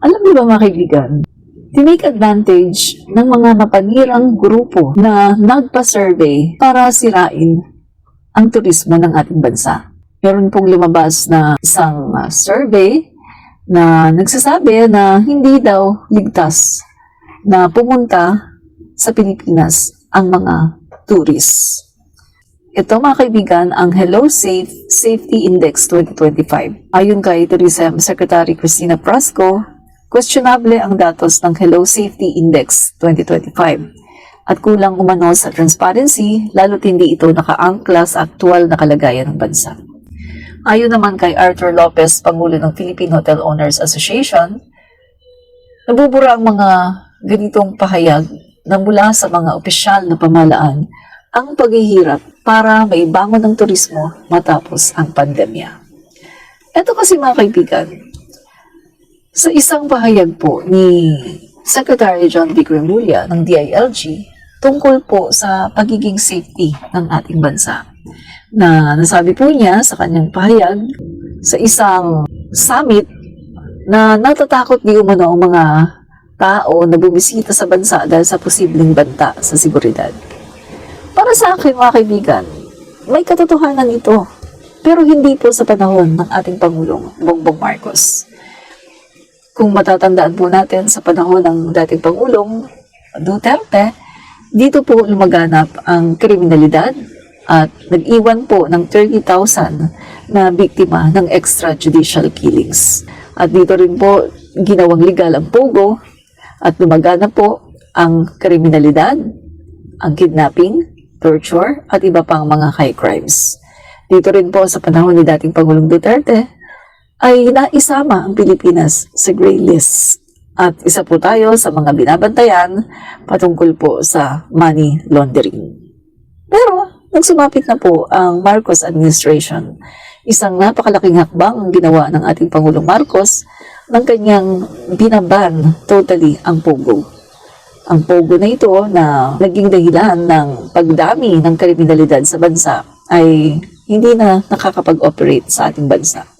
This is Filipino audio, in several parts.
Alam niyo ba mga kaibigan, tinake advantage ng mga mapanirang grupo na nagpa-survey para sirain ang turismo ng ating bansa. Meron pong lumabas na isang uh, survey na nagsasabi na hindi daw ligtas na pumunta sa Pilipinas ang mga tourists. Ito mga kaibigan ang Hello Safe Safety Index 2025. Ayon kay Tourism Secretary Christina Prasco, questionable ang datos ng Hello Safety Index 2025 at kulang umano sa transparency lalo't hindi ito nakaangkla sa aktual na kalagayan ng bansa. Ayon naman kay Arthur Lopez, Pangulo ng Philippine Hotel Owners Association, nabubura ang mga ganitong pahayag na mula sa mga opisyal na pamalaan ang paghihirap para maibangon ng turismo matapos ang pandemya. Ito kasi mga kaibigan, sa isang pahayag po ni Secretary John B. Remulla ng DILG tungkol po sa pagiging safety ng ating bansa na nasabi po niya sa kanyang pahayag sa isang summit na natatakot di umano ang mga tao na bumisita sa bansa dahil sa posibleng banta sa seguridad. Para sa akin, mga kaibigan, may katotohanan ito. Pero hindi po sa panahon ng ating Pangulong Bongbong Marcos. Kung matatandaan po natin sa panahon ng dating Pangulong Duterte, dito po lumaganap ang kriminalidad at nag-iwan po ng 30,000 na biktima ng extrajudicial killings. At dito rin po ginawang legal ang pogo at lumaganap po ang kriminalidad, ang kidnapping, torture, at iba pang mga high crimes. Dito rin po sa panahon ni dating Pangulong Duterte, ay naisama ang Pilipinas sa gray list. At isa po tayo sa mga binabantayan patungkol po sa money laundering. Pero, nagsumapit na po ang Marcos administration. Isang napakalaking hakbang ang ginawa ng ating Pangulong Marcos ng kanyang binaban totally ang Pogo. Ang Pogo na ito na naging dahilan ng pagdami ng kriminalidad sa bansa ay hindi na nakakapag-operate sa ating bansa.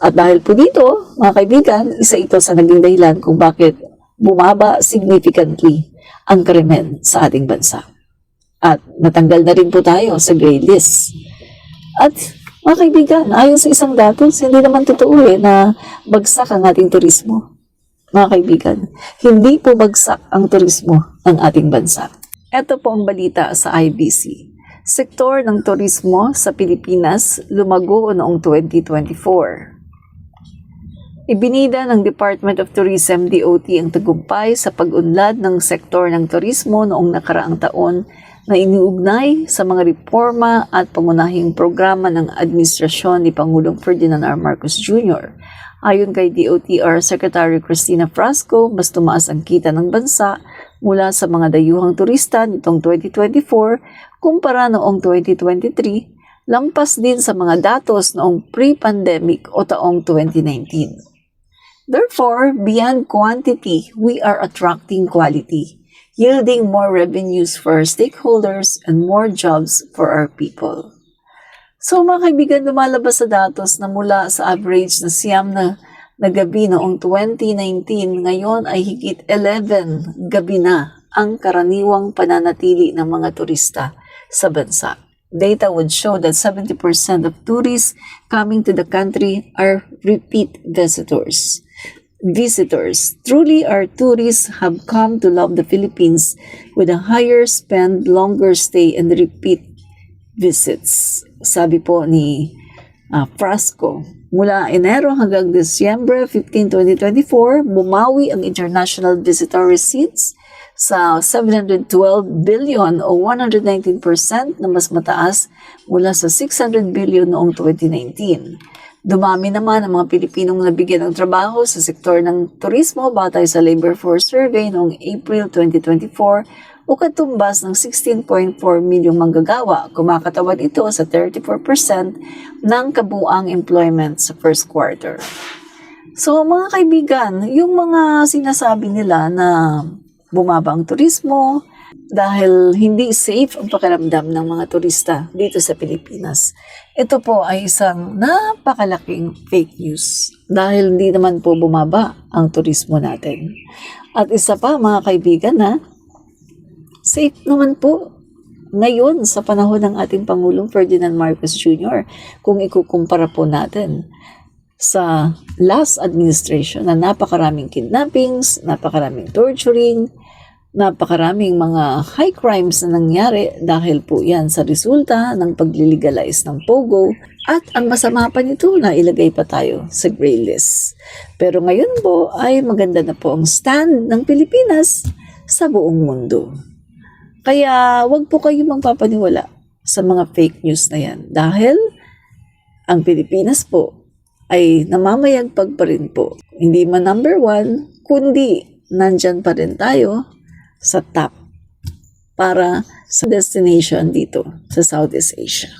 At dahil po dito, mga kaibigan, isa ito sa naging dahilan kung bakit bumaba significantly ang krimen sa ating bansa. At natanggal na rin po tayo sa gray list. At mga kaibigan, ayon sa isang datos, hindi naman totoo eh na bagsak ang ating turismo. Mga kaibigan, hindi po bagsak ang turismo ng ating bansa. Ito po ang balita sa IBC. Sektor ng turismo sa Pilipinas lumago noong 2024. Ibinida ng Department of Tourism DOT ang tagumpay sa pag-unlad ng sektor ng turismo noong nakaraang taon na iniugnay sa mga reforma at pangunahing programa ng administrasyon ni Pangulong Ferdinand R. Marcos Jr. Ayon kay DOTR Secretary Christina Frasco, mas tumaas ang kita ng bansa mula sa mga dayuhang turista nitong 2024 kumpara noong 2023, lampas din sa mga datos noong pre-pandemic o taong 2019. Therefore, beyond quantity, we are attracting quality, yielding more revenues for our stakeholders and more jobs for our people. So mga kaibigan, lumalabas sa datos na mula sa average na siyam na, na gabi noong 2019, ngayon ay higit 11 gabi na ang karaniwang pananatili ng mga turista sa bansa. Data would show that 70% of tourists coming to the country are repeat visitors visitors. Truly, our tourists have come to love the Philippines with a higher spend, longer stay, and repeat visits. Sabi po ni uh, Frasco. Mula Enero hanggang Disyembre 15, 2024, bumawi ang international visitor receipts sa 712 billion o 119% na mas mataas mula sa 600 billion noong 2019. Dumami naman ang mga Pilipinong nabigyan ng trabaho sa sektor ng turismo batay sa Labor Force Survey noong April 2024 o katumbas ng 16.4 milyong manggagawa. Kumakatawan ito sa 34% ng kabuang employment sa first quarter. So mga kaibigan, yung mga sinasabi nila na bumaba ang turismo, dahil hindi safe ang pakiramdam ng mga turista dito sa Pilipinas. Ito po ay isang napakalaking fake news dahil hindi naman po bumaba ang turismo natin. At isa pa mga kaibigan na safe naman po ngayon sa panahon ng ating Pangulong Ferdinand Marcos Jr. kung ikukumpara po natin sa last administration na napakaraming kidnappings, napakaraming torturing, napakaraming mga high crimes na nangyari dahil po yan sa resulta ng paglilegalize ng POGO at ang masama pa nito na ilagay pa tayo sa gray list. Pero ngayon po ay maganda na po ang stand ng Pilipinas sa buong mundo. Kaya wag po kayo magpapaniwala sa mga fake news na yan dahil ang Pilipinas po ay namamayagpag pa rin po. Hindi man number one, kundi nandyan pa rin tayo sa top para sa destination dito sa Southeast Asia.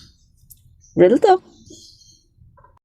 Real talk.